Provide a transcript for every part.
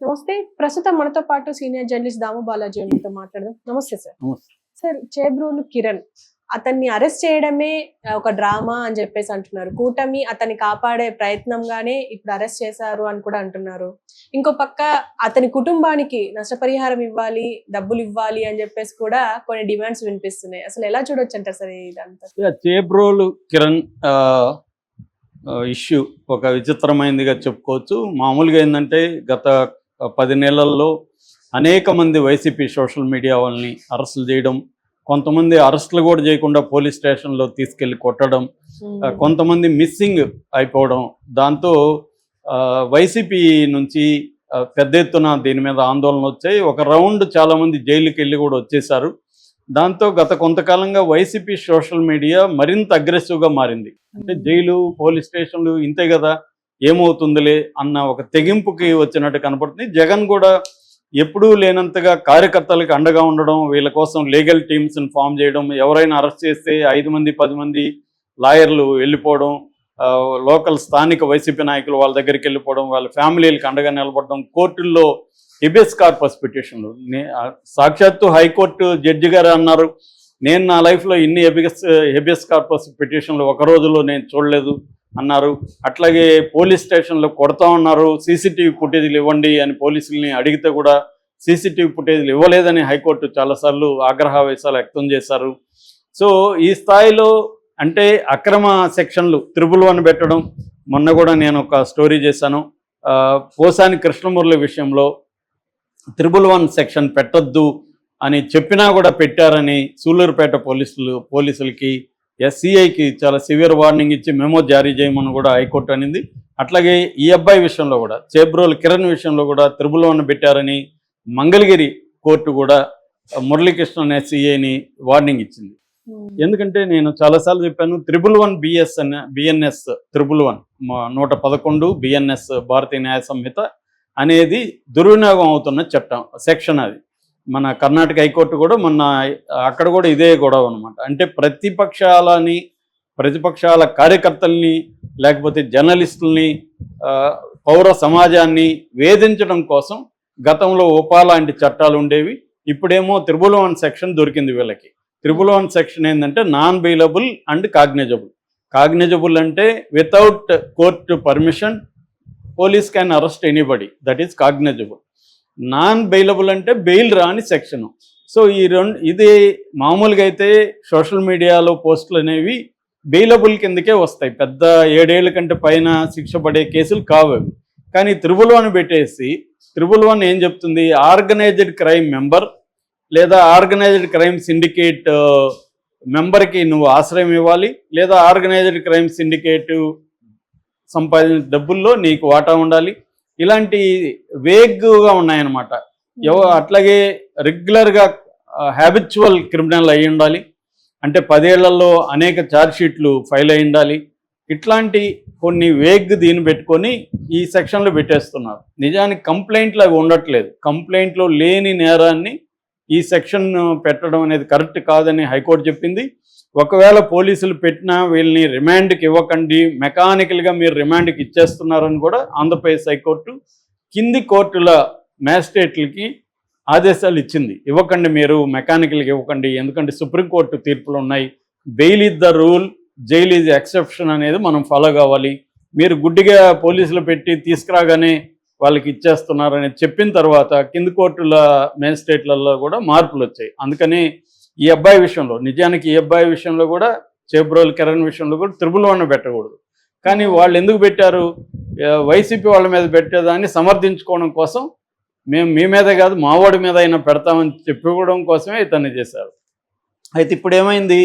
నమస్తే. ప్రస్తుతం మనతో పాటు సీనియర్ జర్నలిస్ట్ దాము బాలాజీ మనతో మాట్లాడదాం. నమస్తే సార్. సార్ చేబ్రోలు కిరణ్. అతన్ని అరెస్ట్ చేయడమే ఒక డ్రామా అని చెప్పేసి అంటున్నారు. కూటమి అతన్ని కాపాడే ప్రయత్నంగానే ఇప్పుడు అరెస్ట్ చేశారు అని కూడా అంటున్నారు. ఇంకో పక్క అతని కుటుంబానికి నష్టపరిహారం ఇవ్వాలి డబ్బులు ఇవ్వాలి అని చెప్పేసి కూడా కొన్ని డిమాండ్స్ వినిపిస్తున్నాయి. అసలు ఎలా చూడొచ్చు అంటారు సార్ ఇదంతా? చేబ్రోలు కిరణ్ ఇష్యూ ఒక విచిత్రమైనదిగా చెప్పుకోవచ్చు. మామూలుగా ఏంటంటే గత పది నెలల్లో అనేక మంది వైసీపీ సోషల్ మీడియా వాళ్ళని అరెస్టులు చేయడం కొంతమంది అరెస్టులు కూడా చేయకుండా పోలీస్ స్టేషన్లో తీసుకెళ్ళి కొట్టడం కొంతమంది మిస్సింగ్ అయిపోవడం. దాంతో వైసీపీ నుంచి పెద్ద ఎత్తున దీని మీద ఆందోళన వచ్చాయి. ఒక రౌండ్ చాలా మంది జైలుకి వెళ్ళి కూడా వచ్చేసారు దాంతో గత కొంతకాలంగా వైసీపీ సోషల్ మీడియా మరింత అగ్రెసివ్గా మారింది. అంటే జైలు పోలీస్ స్టేషన్లు ఇంతే కదా. ఏమవుతుందిలే అన్న ఒక తెగింపుకి వచ్చినట్టు కనపడుతుంది. జగన్ కూడా ఎప్పుడూ లేనంతగా కార్యకర్తలకు అండగా ఉండడం వీళ్ళ కోసం లీగల్ టీమ్స్ని ఫామ్ చేయడం ఎవరైనా అరెస్ట్ చేస్తే ఐదు మంది పది మంది లాయర్లు వెళ్ళిపోవడం లోకల్ స్థానిక వైసీపీ నాయకులు వాళ్ళ దగ్గరికి వెళ్ళిపోవడం వాళ్ళ ఫ్యామిలీలకు అండగా నిలబడడం కోర్టుల్లో హిబియస్ కార్పస్ పిటిషన్లు. నే- సాక్షాత్తు హైకోర్టు జడ్జి గారు అన్నారు నేను నా లైఫ్లో ఇన్ని హెబియస్ హెబియస్ కార్పస్ పిటిషన్లు ఒక రోజులో నేను చూడలేదు. అన్నారు. అట్లాగే పోలీస్ స్టేషన్లో కొడతా ఉన్నారు. సీసీటీవీ ఫుటేజీలు ఇవ్వండి అని పోలీసుల్ని అడిగితే కూడా సీసీటీవీ ఫుటేజీలు ఇవ్వలేదని హైకోర్టు చాలాసార్లు ఆగ్రహావేశాలు వ్యక్తం చేశారు. సో ఈ స్థాయిలో అంటే అక్రమ సెక్షన్లు త్రిబుల్ వన్ పెట్టడం మొన్న కూడా నేను ఒక స్టోరీ చేశాను. పోసాని కృష్ణమురళి విషయంలో త్రిబుల్ వన్ సెక్షన్ పెట్టొద్దు అని చెప్పినా కూడా పెట్టారని సూలూరుపేట పోలీసులు పోలీసులకి ఎస్సీఐకి చాలా సివియర్ వార్నింగ్ ఇచ్చి మెమో జారీ చేయమని కూడా హైకోర్టు అనింది. అట్లాగే ఈ అబ్బాయి విషయంలో కూడా చేబ్రోల్ కిరణ్ విషయంలో కూడా త్రిబుల్ వన్ పెట్టారని మంగళగిరి కోర్టు కూడా మురళీకృష్ణన్ ఎస్సీఐని వార్నింగ్ ఇచ్చింది. ఎందుకంటే నేను చాలాసార్లు చెప్పాను త్రిబుల్ వన్ బిఎస్ అనే బిఎన్ఎస్ త్రిబుల్ వన్ నూట పదకొండు బిఎన్ఎస్ భారతీయ న్యాయ సంహిత అనేది దుర్వినియోగం అవుతున్న చట్టం సెక్షన్ అది. మన కర్ణాటక హైకోర్టు కూడా మొన్న అక్కడ కూడా ఇదే గొడవ అనమాట అంటే ప్రతిపక్షాలని ప్రతిపక్షాల కార్యకర్తల్ని లేకపోతే జర్నలిస్టుల్ని పౌర సమాజాన్ని వేధించడం కోసం గతంలో ఉపా లాంటి చట్టాలు ఉండేవి. ఇప్పుడేమో త్రిబుల్ వన్ సెక్షన్ దొరికింది వీళ్ళకి. త్రిబుల్ వన్ సెక్షన్ ఏంటంటే non bailable and cognizable. Cognizable అంటే without court permission police can arrest anybody. That is cognizable. Non bailable అంటే బెయిల్ రాని సెక్షన్ సో ఈ రెండు ఇది మామూలుగా అయితే సోషల్ మీడియాలో పోస్టులు అనేవి బెయిలబుల్ కిందకే వస్తాయి. పెద్ద ఏడేళ్ళ కంటే పైన శిక్ష పడే కేసులు కావు కానీ త్రిబుల్ వన్ పెట్టేసి త్రిబుల్ వన్ ఏం చెప్తుంది? ఆర్గనైజ్డ్ క్రైమ్ మెంబర్ లేదా ఆర్గనైజ్డ్ క్రైమ్ సిండికేట్ మెంబర్కి నువ్వు ఆశ్రయం ఇవ్వాలి లేదా ఆర్గనైజ్డ్ క్రైమ్ సిండికేట్ సంపాదించిన డబ్బుల్లో నీకు వాటా ఉండాలి. ఇలాంటి వేగ్గా ఉన్నాయన్నమాట. ఎవ అట్లాగే రెగ్యులర్గా హ్యాబిచువల్ క్రిమినల్ అయి ఉండాలి. అంటే పదేళ్ళలో అనేక ఛార్జ్ షీట్లు ఫైల్ అయి ఉండాలి. ఇట్లాంటి కొన్ని వేగ్ దీన్ని పెట్టుకొని ఈ సెక్షన్లో పెట్టేస్తున్నారు. నిజానికి కంప్లైంట్లు అవి ఉండట్లేదు. కంప్లైంట్లో లేని నేరాన్ని ఈ సెక్షన్ పెట్టడం అనేది కరెక్ట్ కాదని హైకోర్టు చెప్పింది. ఒకవేళ పోలీసులు పెట్టినా వీళ్ళని రిమాండ్కి ఇవ్వకండి మెకానికల్గా మీరు రిమాండ్కి ఇచ్చేస్తున్నారని కూడా ఆంధ్రప్రదేశ్ హైకోర్టు కింది కోర్టుల మ్యాజిస్ట్రేట్లకి ఆదేశాలు ఇచ్చింది. ఇవ్వకండి మీరు మెకానికల్కి ఇవ్వకండి ఎందుకంటే సుప్రీంకోర్టు తీర్పులు ఉన్నాయి. Bail is the rule jail is exception అనేది మనం ఫాలో కావాలి. మీరు గుడ్డిగా పోలీసులు పెట్టి తీసుకురాగానే వాళ్ళకి ఇచ్చేస్తున్నారని చెప్పిన తర్వాత కింది కోర్టుల మేజిస్ట్రేట్లలో కూడా మార్పులు వచ్చాయి. అందుకని ఈ అబ్బాయి విషయంలో నిజానికి ఈ అబ్బాయి విషయంలో కూడా చేబ్రోల్ కిరణ్ విషయంలో కూడా త్రిబుల్ వన్ పెట్టకూడదు. కానీ వాళ్ళు ఎందుకు పెట్టారు? వైసీపీ వాళ్ళ మీద పెట్టేదాన్ని సమర్థించుకోవడం కోసం మేము మీ మీదే కాదు మావాడి మీద అయినా పెడతామని చెప్పుకోవడం కోసమే ఇతన్ని చేశారు. అయితే ఇప్పుడు ఏమైంది?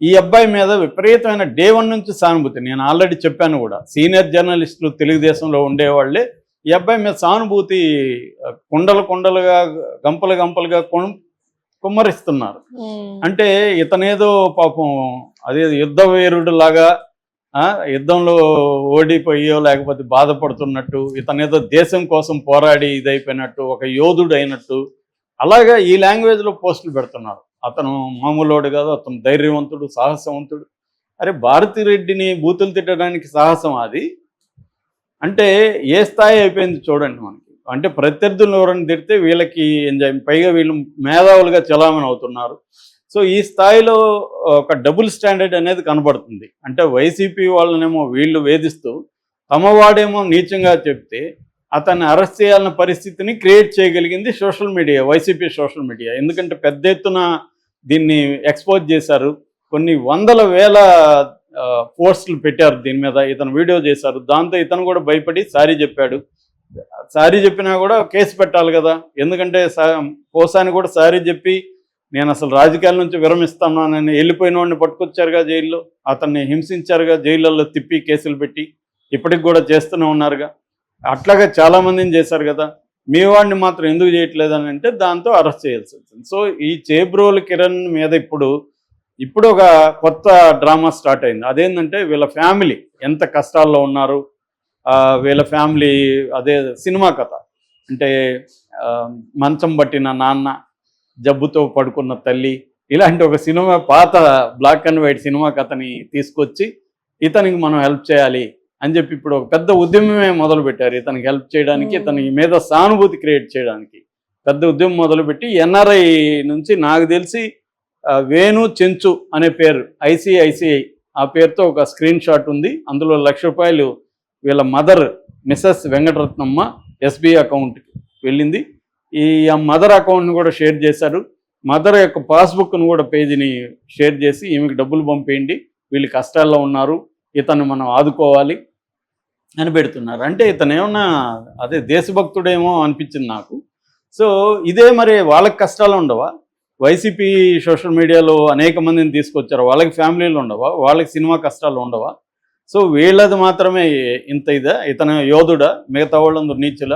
ఈ అబ్బాయి మీద విపరీతమైన డే వన్ నుంచి సానుభూతి. నేను ఆల్రెడీ చెప్పాను కూడా సీనియర్ జర్నలిస్టులు తెలుగుదేశంలో ఉండేవాళ్ళే ఈ అబ్బాయి మీద సానుభూతి కుండలు కుండలుగా గంపలు గంపలుగా కుమ్మరిస్తున్నారు. అంటే ఇతనేదో పాపం అదే యుద్ధ వీరుడు లాగా ఆ, యుద్ధంలో ఓడిపోయో లేకపోతే బాధపడుతున్నట్టు ఇతనేదో దేశం కోసం పోరాడి ఇదైపోయినట్టు ఒక యోధుడు అయినట్టు అలాగా ఈ లాంగ్వేజ్లో పోస్టులు పెడుతున్నారు. అతను మామూలోడు కాదు అతను ధైర్యవంతుడు సాహసవంతుడు. అరే భారతిరెడ్డిని బూతులు తిట్టడానికి సాహసం అది అంటే ఏ స్థాయి అయిపోయింది చూడండి మనకి. అంటే ప్రత్యర్థులను ఎవరైనా తిడితే వీళ్ళకి ఎంజాయ్ పైగా వీళ్ళు మేధావులుగా చలామణి అవుతున్నారు. సో ఈ స్థాయిలో ఒక డబుల్ స్టాండర్డ్ అనేది కనబడుతుంది. అంటే వైసీపీ వాళ్ళనేమో వీళ్ళు వేధిస్తూ తమవాడేమో నీచంగా చెప్తే అతన్ని అరెస్ట్ చేయాలన్న పరిస్థితిని క్రియేట్ చేయగలిగింది social media YCP social media. ఎందుకంటే పెద్ద ఎత్తున దీన్ని ఎక్స్పోజ్ చేశారు. కొన్ని వందల వేల పోస్టులు పెట్టారు దీని మీద. ఇతను వీడియో చేశారు. దాంతో ఇతను కూడా భయపడి సారీ చెప్పాడు. సారీ చెప్పినా కూడా కేసు పెట్టాలి కదా. ఎందుకంటే సా- పోసాని కూడా సారీ చెప్పి నేను అసలు రాజకీయాల నుంచి విరమిస్తున్నానని వెళ్ళిపోయిన వాడిని పట్టుకొచ్చారుగా జైల్లో. అతన్ని హింసించారుగా జైళ్ళల్లో తిప్పి కేసులు పెట్టి ఇప్పటికి కూడా చేస్తూనే ఉన్నారుగా. అట్లాగే చాలా మందిని చేశారు కదా. మీ వాడిని మాత్రం ఎందుకు చేయట్లేదు అని అంటే దాంతో అరెస్ట్ చేయాల్సి వచ్చింది. సో ఈ చేబ్రోలు కిరణ్ మీద ఇప్పుడు ఇప్పుడు ఒక కొత్త డ్రామా స్టార్ట్ అయింది. అదేంటంటే వీళ్ళ ఫ్యామిలీ ఎంత కష్టాల్లో ఉన్నారు వీళ్ళ ఫ్యామిలీ అదే సినిమా కథ. అంటే మంచం పట్టిన నాన్న జబ్బుతో పడుకున్న తల్లి ఇలాంటి ఒక సినిమా పాత బ్లాక్ అండ్ వైట్ సినిమా కథని తీసుకొచ్చి ఇతనికి మనం హెల్ప్ చేయాలి అని చెప్పి ఇప్పుడు ఒక పెద్ద ఉద్యమమే మొదలు పెట్టారు ఇతనికి హెల్ప్ చేయడానికి. ఇతని మీద సానుభూతి క్రియేట్ చేయడానికి. పెద్ద ఉద్యమం మొదలుపెట్టి ఎన్ఆర్ఐ నుంచి నాకు తెలిసి వేణు చెంచు అనే పేరు ఐసిఐసిఐ. ఆ పేరుతో ఒక స్క్రీన్ షాట్ ఉంది. అందులో లక్ష రూపాయలు వీళ్ళ మదర్ మిస్సెస్ వెంకటరత్నమ్మ ఎస్బీఐ అకౌంట్కి వెళ్ళింది. ఈ ఆ మదర్ అకౌంట్ని కూడా షేర్ చేశారు. మదర్ యొక్క పాస్బుక్ను కూడా పేజీని షేర్ చేసి ఈమెకి డబ్బులు పంపేయండి. వీళ్ళు కష్టాల్లో ఉన్నారు. ఇతను మనం ఆదుకోవాలి అని పెడుతున్నారు. అంటే ఇతను ఏమన్నా అదే దేశభక్తుడేమో అనిపించింది నాకు. సో ఇదే మరి వాళ్ళకి కష్టాలు ఉండవా? వైసీపీ సోషల్ మీడియాలో అనేక మందిని తీసుకొచ్చారు. వాళ్ళకి ఫ్యామిలీలు ఉండవా? వాళ్ళకి సినిమా కష్టాలు ఉండవా? సో వీళ్ళది మాత్రమే ఇంత ఇదా? ఇతను యోధుడా? మిగతా వాళ్ళందరూ నీచుల?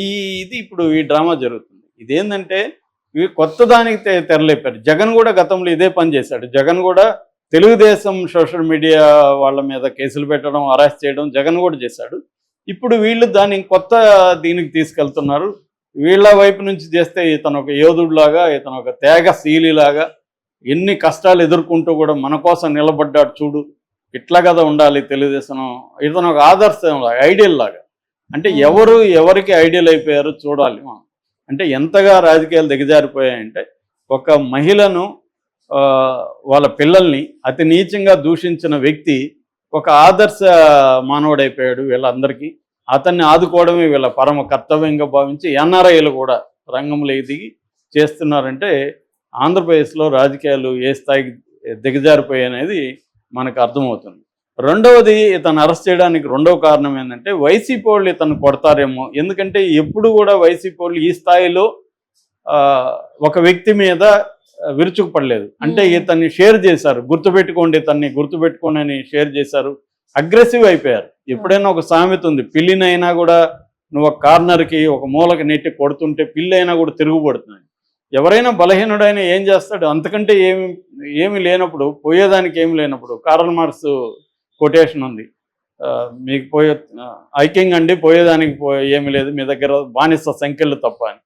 ఈ ఇది ఇప్పుడు ఈ డ్రామా జరుగుతుంది. ఇదేంటంటే ఇవి కొత్త దానికి తెరలేపారు. జగన్ కూడా గతంలో ఇదే పని చేశాడు. జగన్ కూడా తెలుగుదేశం సోషల్ మీడియా వాళ్ళ మీద కేసులు పెట్టడం అరెస్ట్ చేయడం జగన్ కూడా చేశాడు. ఇప్పుడు వీళ్ళు దాన్ని కొత్త దీనికి తీసుకెళ్తున్నారు. వీళ్ళ వైపు నుంచి చేస్తే ఇతను ఒక యోధుడిలాగా ఇతను ఒక త్యాగశీలిలాగా ఎన్ని కష్టాలు ఎదుర్కొంటూ కూడా మన కోసం నిలబడ్డాడు చూడు. ఇట్లా కదా ఉండాలి తెలుగుదేశం. ఇతను ఒక ఆదర్శం ఐడియల్ లాగా. అంటే ఎవరు ఎవరికి ఐడియల్ అయిపోయారో చూడాలి మనం. అంటే ఎంతగా రాజకీయాలు దిగజారిపోయాయంటే ఒక మహిళను వాళ్ళ పిల్లల్ని అతి నీచంగా దూషించిన వ్యక్తి ఒక ఆదర్శ మానవుడైపోయాడు వీళ్ళందరికీ. అతన్ని ఆదుకోవడమే వీళ్ళ పరమ కర్తవ్యంగా భావించి ఎన్ఆర్ఐలు కూడా రంగంలో దిగి చేస్తున్నారంటే ఆంధ్రప్రదేశ్లో రాజకీయాలు ఏ స్థాయికి దిగజారిపోయాయి అనేది మనకు అర్థమవుతుంది. రెండవది ఇతను అరెస్ట్ చేయడానికి రెండవ కారణం ఏంటంటే వైసీపీ వాళ్ళు ఇతను కొడతారేమో. ఎందుకంటే ఎప్పుడు కూడా వైసీపీ వాళ్ళు ఈ స్థాయిలో ఒక వ్యక్తి మీద విరుచుకుపడలేదు. అంటే Hmm. ఇతన్ని షేర్ చేశారు. గుర్తుపెట్టుకోండి ఇతన్ని గుర్తుపెట్టుకోండి అని షేర్ చేశారు. అగ్రెసివ్ అయిపోయారు. ఎప్పుడైనా ఒక సామెత ఉంది పిల్లినైనా కూడా నువ్వు ఒక కార్నర్కి ఒక మూలకి నెట్టి కొడుతుంటే పిల్లి అయినా కూడా తిరుగుపడుతుంది ఎవరైనా బలహీనుడైనా ఏం చేస్తాడు? అంతకంటే ఏమి ఏమి లేనప్పుడు పోయేదానికి ఏమి లేనప్పుడు కారల్ మార్క్స్ కొటేషన్ ఉంది. మీకు పోయే ఐకింగ్ అండి పోయేదానికి ఏమి లేదు మీ దగ్గర బానిస సంఖ్యలు తప్ప అని.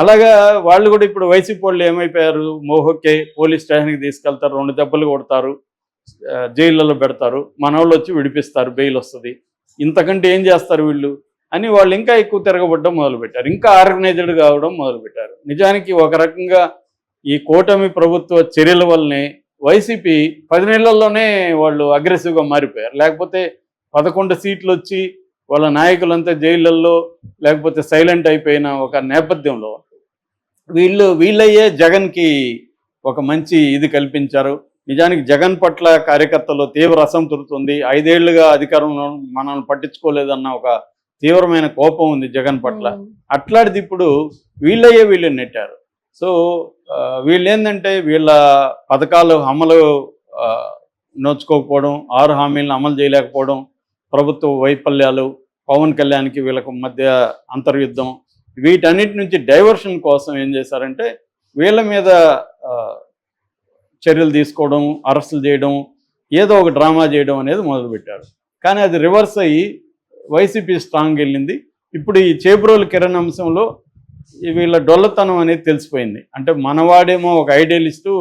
అలాగా వాళ్ళు కూడా ఇప్పుడు వైసీపీ వాళ్ళు ఏమైపోయారు? మోహోకే పోలీస్ స్టేషన్కి తీసుకెళ్తారు రెండు దెబ్బలు కొడతారు. జైళ్ళలో పెడతారు. మన వాళ్ళు వచ్చి విడిపిస్తారు. బెయిల్ వస్తుంది. ఇంతకంటే ఏం చేస్తారు వీళ్ళు? అని వాళ్ళు ఇంకా ఎక్కువ తిరగబడడం మొదలుపెట్టారు. ఇంకా ఆర్గనైజ్డ్ కావడం మొదలుపెట్టారు. నిజానికి ఒక రకంగా ఈ కూటమి ప్రభుత్వ చర్యల వల్లనే వైసీపీ పది నెలల్లోనే వాళ్ళు అగ్రెసివ్గా మారిపోయారు. లేకపోతే పదకొండు సీట్లు వచ్చి వాళ్ళ నాయకులంతా జైళ్ళల్లో లేకపోతే సైలెంట్ అయిపోయిన ఒక నేపథ్యంలో వీళ్ళు వీళ్ళయ్యే జగన్కి ఒక మంచి ఇది కల్పించారు. నిజానికి జగన్ పట్ల కార్యకర్తలు తీవ్ర ఉంది ఐదేళ్ళుగా అధికారంలో మనల్ని పట్టించుకోలేదన్న ఒక తీవ్రమైన కోపం ఉంది జగన్ పట్ల. అట్లాంటిది ఇప్పుడు వీళ్ళయ్యే వీళ్ళు నెట్టారు. సో వీళ్ళు ఏంటంటే వీళ్ళ పథకాలు అమలు నోచుకోకపోవడం ఆరు హామీలను అమలు చేయలేకపోవడం ప్రభుత్వ వైఫల్యాలు పవన్ కళ్యాణ్కి వీళ్ళకు మధ్య అంతర్యుద్ధం వీటన్నిటి నుంచి డైవర్షన్ కోసం ఏం చేశారంటే వీళ్ళ మీద చర్యలు తీసుకోవడం అరెస్టులు చేయడం ఏదో ఒక డ్రామా చేయడం అనేది మొదలుపెట్టారు. కానీ అది రివర్స్ అయ్యి వైసీపీ స్ట్రాంగ్ వెళ్ళింది. ఇప్పుడు ఈ చేబ్రోలు కిరణ్ అంశంలో వీళ్ళ డొల్లతనం అనేది తెలిసిపోయింది. అంటే మనవాడేమో ఒక ఐడియలిస్టు